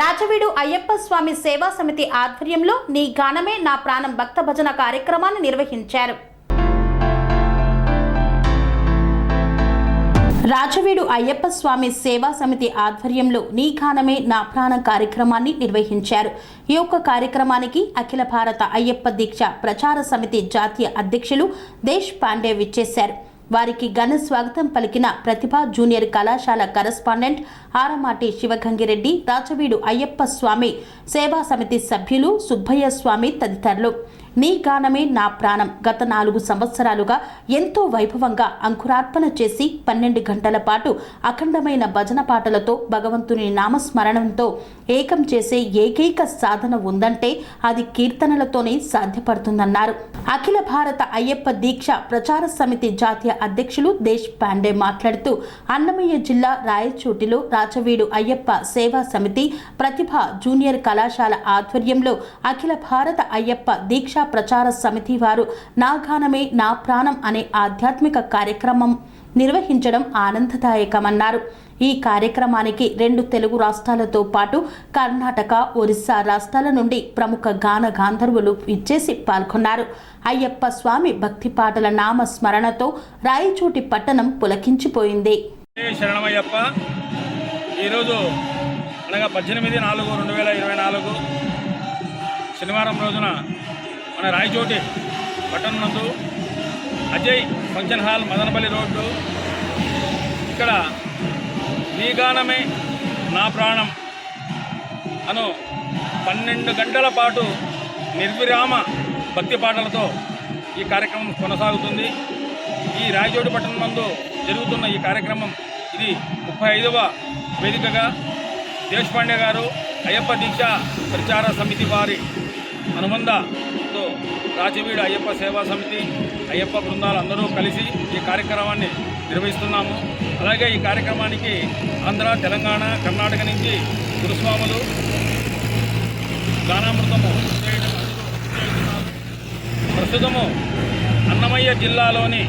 రాజవీడు అయ్యప్ప స్వామి సేవా సమితి ఆధ్వర్యంలో నీ గానమే నా ప్రాణం భక్త భజన కార్యక్రమాన్ని నిర్వహించారు. రాజవీడు అయ్యప్ప స్వామి సేవా సమితి ఆధ్వర్యంలో నీ గానమే నా ప్రాణం కార్యక్రమాన్ని నిర్వహించారు. ఈ యొక్క కార్యక్రమానికి అఖిల భారత అయ్యప్ప దీక్ష ప్రచార సమితి జాతీయ అధ్యక్షులు దేశ్ పాండే విచ్చేశారు. వారికి ఘన స్వాగతం పలికిన ప్రతిభ జూనియర్ కళాశాల కరస్పాండెంట్ ఆరమాటి శివగంగిరెడ్డి రాచవీడు అయ్యప్ప స్వామి సేవా సమితి సభ్యులు సుబ్బయ్య స్వామి తదితరులు. నీ గానమే నా ప్రాణం. గత నాలుగు సంవత్సరాలుగా ఎంతో వైభవంగా అంకురార్పణ చేసి పన్నెండు గంటల పాటు అఖండమైన భజన పాటలతో భగవంతుని నామస్మరణంతో ఏకం చేసే ఏకైక సాధన ఉందంటే అది కీర్తనలతోనే సాధ్యపడుతుందన్నారు. అఖిల భారత అయ్యప్ప దీక్ష ప్రచార సమితి జాతీయ అధ్యక్షులు దేశ్ పాండే మాట్లాడుతూ అన్నమయ్య జిల్లా రాయచోటిలో రాచవీడు అయ్యప్ప సేవా సమితి ప్రతిభ జూనియర్ కళాశాల ఆధ్వర్యంలో అఖిల భారత అయ్యప్ప దీక్ష ప్రచార సమితి వారు నా గానమే నా ప్రాణం అనే ఆధ్యాత్మిక కార్యక్రమం నిర్వహించడం ఆనందదాయకమన్నారు. ఈ కార్యక్రమానికి రెండు తెలుగు రాష్ట్రాలతో పాటు కర్ణాటక ఒరిస్సా రాష్ట్రాల నుండి ప్రముఖ గాన గాంధర్వులు ఇచ్చేసి పాల్గొన్నారు. అయ్యప్ప స్వామి భక్తి పాటల నామ స్మరణతో రాయచోటి పట్టణం పులకించిపోయింది. శరణమయ్యప్ప ఈరోజు అనగా పద్దెనిమిది నాలుగు రెండు వేల ఇరవై నాలుగు శనివారం రోజున మన రాయచోటి పట్టణం నందు Ajay function hall Madanapalle road. ఇక్కడ నీ గానమే నా ప్రాణం అను పన్నెండు గంటల పాటు నిర్విరామ భక్తి పాటలతో ఈ కార్యక్రమం కొనసాగుతుంది. ఈ రాయచోటి పట్టణం నందు జరుగుతున్న ఈ కార్యక్రమం ఇది ముప్పై ఐదవ వేదికగా దేశపాండే గారు అయ్యప్ప దీక్ష ప్రచార సమితి వారి అనుబంధంతో రాజవీడు అయ్యప్ప సేవా సమితి అయ్యప్ప బృందాలు అందరూ కలిసి ఈ కార్యక్రమాన్ని నిర్వహిస్తున్నాము. అలాగే ఈ కార్యక్రమానికి ఆంధ్ర తెలంగాణ కర్ణాటక నుంచి గురుస్వాములు గానామృతము చేయడం ప్రస్తుతము అన్నమయ్య జిల్లాలోని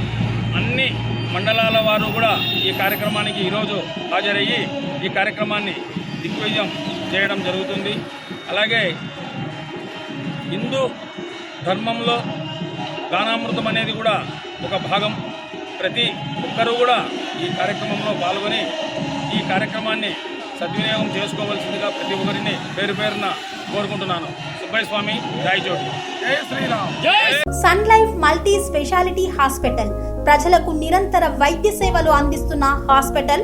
అన్ని మండలాల వారు కూడా ఈ కార్యక్రమానికి ఈరోజు హాజరయ్యి ఈ కార్యక్రమాన్ని దిగ్విజయం చేయడం జరుగుతుంది. అలాగే హిందూ ధర్మంలో గానామృతం అనేది కూడా ఒక భాగం. ప్రతి ఒక్కరూ కూడా ఈ కార్యక్రమంలో పాల్గొని ఈ కార్యక్రమాన్ని సద్వినియోగం చేసుకోవాల్సిందిగా ప్రతి ఒక్కరిని పేరు పేరున కోరుకుంటున్నాను. సుబ్బయ్య స్వామి రాయచోటి జై శ్రీరామ్. జై sun life multi speciality hospital ప్రజలకు నిరంతర వైద్య సేవలు అందిస్తున్న హాస్పిటల్